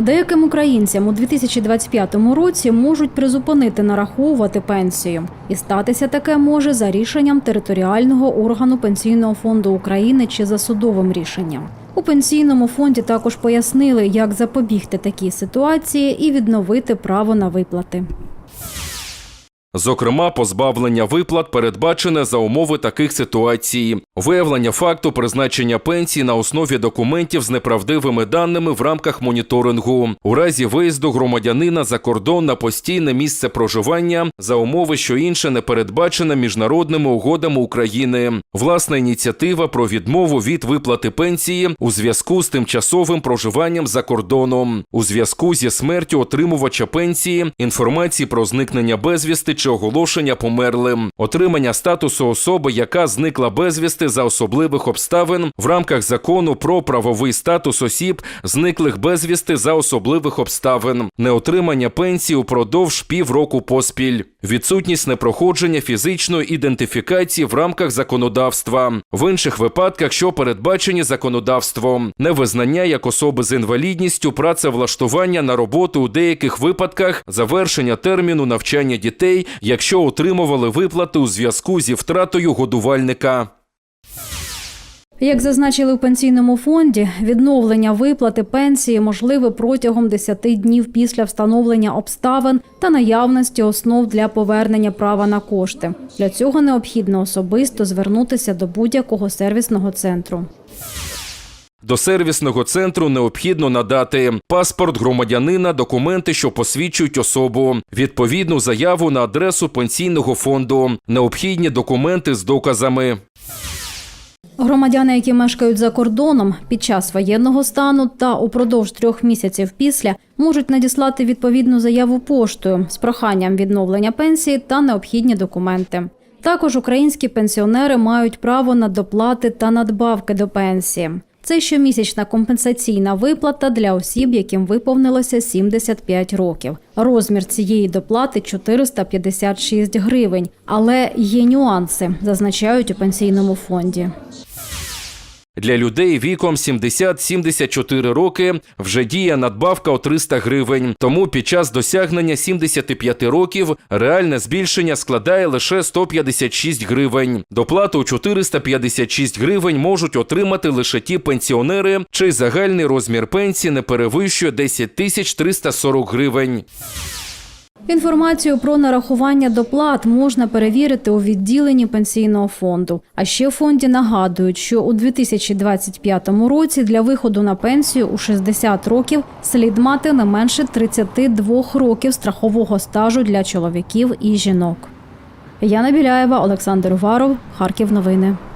Деяким українцям у 2025 році можуть призупинити нараховувати пенсію, і статися таке може за рішенням територіального органу пенсійного фонду України чи за судовим рішенням. У пенсійному фонді також пояснили, як запобігти такій ситуації і відновити право на виплати. Зокрема, позбавлення виплат передбачене за умови таких ситуацій: виявлення факту призначення пенсії на основі документів з неправдивими даними в рамках моніторингу, у разі виїзду громадянина за кордон на постійне місце проживання за умови, що інше не передбачене міжнародними угодами України, власна ініціатива про відмову від виплати пенсії у зв'язку з тимчасовим проживанням за кордоном, у зв'язку зі смертю отримувача пенсії, інформації про зникнення безвісти чи оголошення померлим, отримання статусу особи, яка зникла безвісти за особливих обставин в рамках закону про правовий статус осіб, зниклих безвісти за особливих обставин, неотримання пенсії упродовж півроку поспіль, відсутність непроходження фізичної ідентифікації в рамках законодавства, в інших випадках, що передбачені законодавством, невизнання як особи з інвалідністю, працевлаштування на роботу у деяких випадках, завершення терміну навчання дітей, якщо отримували виплати у зв'язку зі втратою годувальника. Як зазначили в пенсійному фонді, відновлення виплати пенсії можливе протягом 10 днів після встановлення обставин та наявності основ для повернення права на кошти. Для цього необхідно особисто звернутися до будь-якого сервісного центру. До сервісного центру необхідно надати паспорт громадянина, документи, що посвідчують особу, відповідну заяву на адресу пенсійного фонду, необхідні документи з доказами. Громадяни, які мешкають за кордоном під час воєнного стану та упродовж трьох місяців після, можуть надіслати відповідну заяву поштою з проханням відновлення пенсії та необхідні документи. Також українські пенсіонери мають право на доплати та надбавки до пенсії. Це щомісячна компенсаційна виплата для осіб, яким виповнилося 75 років. Розмір цієї доплати 456 гривень, але є нюанси, зазначають у пенсійному фонді. Для людей віком 70-74 роки вже діє надбавка у 300 гривень. Тому під час досягнення 75 років реальне збільшення складає лише 156 гривень. Доплату у 456 гривень можуть отримати лише ті пенсіонери, чий загальний розмір пенсії не перевищує 10 тисяч 340 гривень. Інформацію про нарахування доплат можна перевірити у відділенні пенсійного фонду. А ще в фонді нагадують, що у 2025 році для виходу на пенсію у 60 років слід мати не менше 32 років страхового стажу для чоловіків і жінок. Яна Біляєва, Олександр Уваров, Харків. Новини.